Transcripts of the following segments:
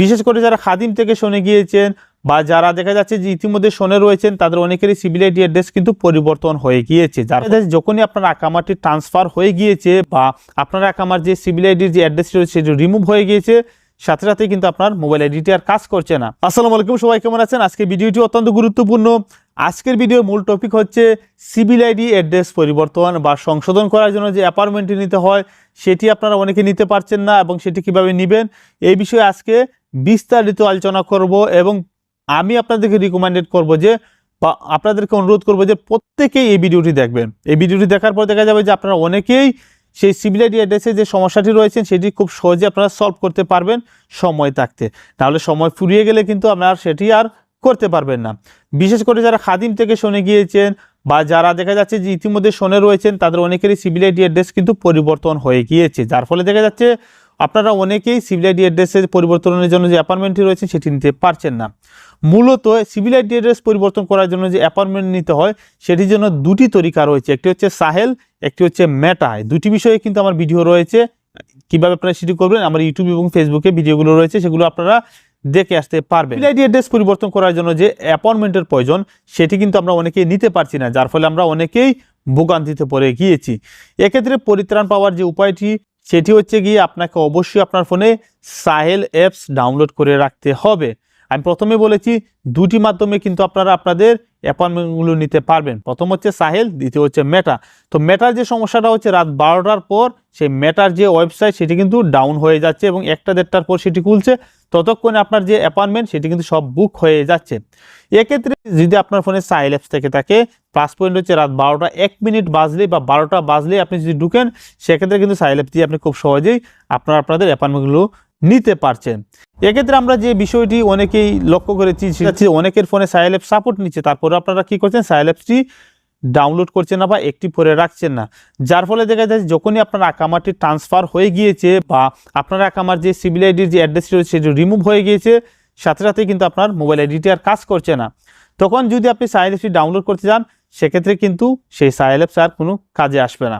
বিশেষ করে যারা খাদিম থেকে শোনে গিয়েছেন বা যারা দেখা যাচ্ছে যে ইতিমধ্যে শোনে রয়েছেন, তাদের অনেকেরই সিভিল আইডি অ্যাড্রেস কিন্তু পরিবর্তন হয়ে গিয়েছে। যার যখনই আপনার আকামারটি ট্রান্সফার হয়ে গিয়েছে বা আপনার আকামার যে সিভিল আইডির যে অ্যাড্রেস রয়েছে, সেটি রিমুভ হয়ে গিয়েছে, সাথে সাথে কিন্তু আপনার মোবাইল আইডিটি আর কাজ করছে না। আসসালামু আলাইকুম, সবাই কেমন আছেন? আজকে ভিডিওটি অত্যন্ত গুরুত্বপূর্ণ। আজকের ভিডিও মূল টপিক হচ্ছে সিভিল আইডি অ্যাড্রেস পরিবর্তন বা সংশোধন করার জন্য যে অ্যাপার্টমেন্টটি নিতে হয়, সেটি আপনারা অনেকে নিতে পারছেন না এবং সেটি কীভাবে নেবেন, এই বিষয়ে আজকে বিস্তারিত আলোচনা করব এবং আমি আপনাদেরকে রিকমেন্ডেড করব যে বা আপনাদেরকে অনুরোধ করব যে প্রত্যেকেই এই ভিডিওটি দেখবেন। এই ভিডিওটি দেখার পর দেখা যাবে যে আপনারা অনেকেই সেই সিভিল আইডি অ্যাড্রেসে যে সমস্যাটি রয়েছে সেটি খুব সহজে আপনারা সলভ করতে পারবেন সময় থাকতে। তাহলে সময় ফুরিয়ে গেলে কিন্তু আপনারা সেটি আর করতে পারবেন না। বিশেষ করে যারা খাদিম থেকে শোনে গিয়েছেন বা যারা দেখা যাচ্ছে যে ইতিমধ্যে শোনে রয়েছেন, তাদের অনেকেরই সিভিল আইডি অ্যাড্রেস কিন্তু পরিবর্তন হয়ে গিয়েছে। যার ফলে দেখা যাচ্ছে আপনারা অনেকেই সিভিল আইডি অ্যাড্রেসের পরিবর্তনের জন্য যে অ্যাপার্টমেন্টটি রয়েছে সেটি নিতে পারছেন না। মূলত সিভিল আইডি অ্যাড্রেস পরিবর্তন করার জন্য যে অ্যাপার্টমেন্ট নিতে হয়, সেটির জন্য দুটি তরিকা রয়েছে। একটি হচ্ছে সাহেল, একটি হচ্ছে মেটা। এই দুটি বিষয়ে কিন্তু আমার ভিডিও রয়েছে। কীভাবে আপনারা সেটি করবেন, আমার ইউটিউব এবং ফেসবুকে ভিডিওগুলো রয়েছে, সেগুলো আপনারা দেখে আসতে পারবে। সিভিল আইডি অ্যাড্রেস পরিবর্তন করার জন্য যে অ্যাপয়েন্টমেন্টের প্রয়োজন, সেটি কিন্তু আমরা অনেকেই নিতে পারছি না, যার ফলে আমরা অনেকেই ভোগান্তিতে পড়ে গিয়েছি। এক্ষেত্রে পরিত্রাণ পাওয়ার যে উপায়টি, সেটি হচ্ছে গিয়ে আপনাকে অবশ্যই আপনার ফোনে সাহেল অ্যাপস ডাউনলোড করে রাখতে হবে। আমি প্রথমে বলেছি দুটি মাধ্যমে কিন্তু আপনারা আপনাদের অ্যাপয়েন্টমেন্টগুলো নিতে পারবেন। প্রথম হচ্ছে সাহেল, দ্বিতীয় হচ্ছে মেটা। তো মেটার যে সমস্যাটা হচ্ছে, রাত বারোটার পর সেই মেটার যে ওয়েবসাইট, সেটি কিন্তু ডাউন হয়ে যাচ্ছে এবং একটা দেড়টার পর সেটি খুলছে। ততক্ষণে আপনার যে অ্যাপয়েন্টমেন্ট, সেটি কিন্তু সব বুক হয়ে যাচ্ছে। এক্ষেত্রে যদি আপনার ফোনে সাইল অ্যাপস থেকে থাকে, প্লাস পয়েন্ট হচ্ছে রাত বারোটা, এক মিনিট বাজলে বা বারোটা বাজলে আপনি যদি ঢুকেন, সেক্ষেত্রে কিন্তু সাইল অ্যাপ দিয়ে আপনি খুব সহজেই আপনার, আপনাদের অ্যাপয়েন্টমেন্টগুলো নিতে পারছেন। এক্ষেত্রে আমরা যে বিষয়টি অনেকেই লক্ষ্য করেছি, সেটা অনেকের ফোনে সাইল অ্যাপ সাপোর্ট নিচ্ছে তারপরে আপনারা কি করছেন? সাইল অ্যাপসটি ডাউনলোড করছেন না বা একটি করে রাখছেন না। যার ফলে দেখা যায় যখনই আপনার আকামারটি ট্রান্সফার হয়ে গিয়েছে বা আপনার আকামার যে সিভিল আইডির যে অ্যাড্রেসটি রয়েছে, সেটি রিমুভ হয়ে গিয়েছে, সাথে সাথে কিন্তু আপনার মোবাইল আইডিটি আর কাজ করছে না। তখন যদি আপনি সাইল অ্যাপসটি ডাউনলোড করতে যান সেক্ষেত্রে কিন্তু সেই সাইল অ্যাপস আর কোনো কাজে আসবে না।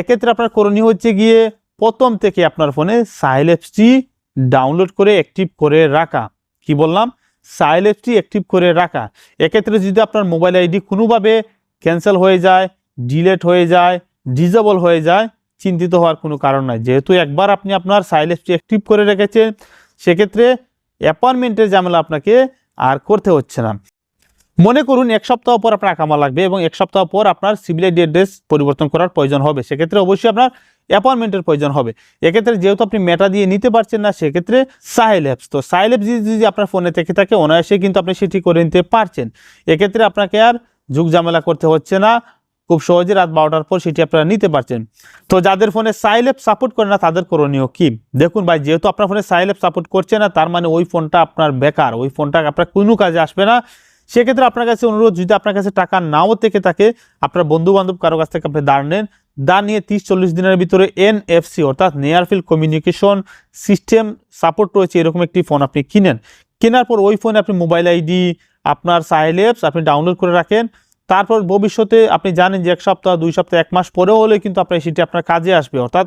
এক্ষেত্রে আপনার করণীয় হচ্ছে গিয়ে প্রথম থেকে আপনার ফোনে সাইল অ্যাপসটি ডাউনলোড করে অ্যাক্টিভ করে রাখা। কি বললাম? সাইল অ্যাপটি অ্যাক্টিভ করে রাখা। এক্ষেত্রে যদি আপনার মোবাইল আইডি কোনোভাবে ক্যান্সেল হয়ে যায় ডিলেট হয়ে যায় ডিজেবল হয়ে যায়, চিন্তিত হওয়ার কোনো কারণ নাই। যেহেতু একবার আপনি আপনার সাইল অ্যাপটি অ্যাক্টিভ করে রেখেছেন, সেক্ষেত্রে অ্যাপয়েন্টমেন্টের ঝামেলা আপনাকে আর করতে হচ্ছে না। মনে করুন এক সপ্তাহ পর আপনার কামা লাগবে এবং এক সপ্তাহ পর আপনার সিভিল অ্যাড্রেস পরিবর্তন করার প্রয়োজন হবে। সেক্ষেত্রে অবশ্যই আপনার অ্যাপয়েন্টমেন্টের প্রয়োজন হবে। এক্ষেত্রে যেহেতু আপনি মেটা দিয়ে নিতে পারছেন না, সেক্ষেত্রে সাহেল অ্যাপস তো সাহেল অ্যাপস যদি আপনার ফোনে থেকে থাকে, অনায়াসে কিন্তু আপনি সেটি করে নিতে পারছেন। এক্ষেত্রে আপনাকে আর যুগ ঝামেলা করতে হচ্ছে না। খুব সহজে রাত বারোটার পর সেটি আপনারা নিতে পারছেন। তো যাদের ফোনে সাইল অ্যাপ সাপোর্ট করে না, তাদের করণীয় কি? দেখুন ভাই, যেহেতু আপনার ফোনে সাইল অ্যাপ সাপোর্ট করছে না, তার মানে ওই ফোনটা আপনার বেকার। ওই ফোনটা আপনার কোনো কাজে আসবে না। সেক্ষেত্রে আপনার কাছে অনুরোধ, যদি আপনার কাছে টাকা নাও থেকে থাকে, আপনার বন্ধু বান্ধব কারও কাছ থেকে আপনি দাঁড় নেন। দাঁড় নিয়ে তিরিশ, চল্লিশ দিনের ভিতরে এনএফসি অর্থাৎ নিয়ারফিল্ড কমিউনিকেশন সিস্টেম সাপোর্ট রয়েছে, এরকম একটি ফোন আপনি কিনেন। কেনার পর ওই ফোনে আপনি মোবাইল আইডি আপনার সাইল অ্যাপস আপনি ডাউনলোড করে রাখেন। তারপর ভবিষ্যতে আপনি জানেন যে এক সপ্তাহ, দুই সপ্তাহ, এক মাস পরেও হলে কিন্তু আপনার সেটি আপনার কাজে আসবে। অর্থাৎ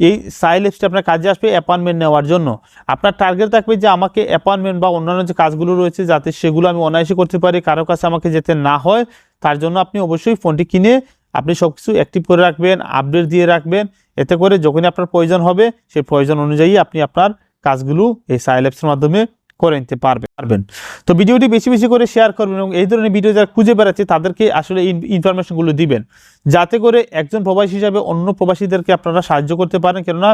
এই সাইল অ্যাপসটি আপনার কাজে আসবে অ্যাপয়েন্টমেন্ট নেওয়ার জন্য। আপনার টার্গেট থাকবে যে আমাকে অ্যাপয়েন্টমেন্ট বা অন্যান্য যে কাজগুলো রয়েছে যাতে সেগুলো আমি অনায়াসে করতে পারি, কারও কাছে আমাকে যেতে না হয়, তার জন্য আপনি অবশ্যই ফোনটি কিনে আপনি সব কিছু অ্যাক্টিভ করে রাখবেন আপডেট দিয়ে রাখবেন। এতে করে যখনই আপনার প্রয়োজন হবে, সেই প্রয়োজন অনুযায়ী আপনি আপনার কাজগুলো এই সাইল অ্যাপসের মাধ্যমে করে নিতে পারবেন পারবেন। তো ভিডিওটি বেশি বেশি করে শেয়ার করবেন এবং এই ধরনের ভিডিও যারা খুঁজে বেড়াচ্ছে, তাদেরকে আসলে ইনফরমেশনগুলো দিবেন। যাতে করে একজন প্রবাসী হিসাবে অন্য প্রবাসীদেরকে আপনারা সাহায্য করতে পারেন। কেননা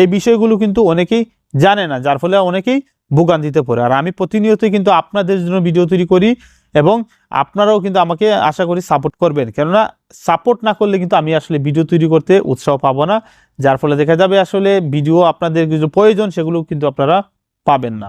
এই বিষয়গুলো কিন্তু অনেকেই জানে না, যার ফলে অনেকেই ভোগান্তিতে পড়ে। আর আমি প্রতিনিয়তই কিন্তু আপনাদের জন্য ভিডিও তৈরি করি এবং আপনারাও কিন্তু আমাকে আশা করি সাপোর্ট করবেন। কেননা সাপোর্ট না করলে কিন্তু আমি আসলে ভিডিও তৈরি করতে উৎসাহ পাবো না। যার ফলে দেখা যাবে আসলে ভিডিও আপনাদের কিছু প্রয়োজন, সেগুলো কিন্তু আপনারা পাবেন না।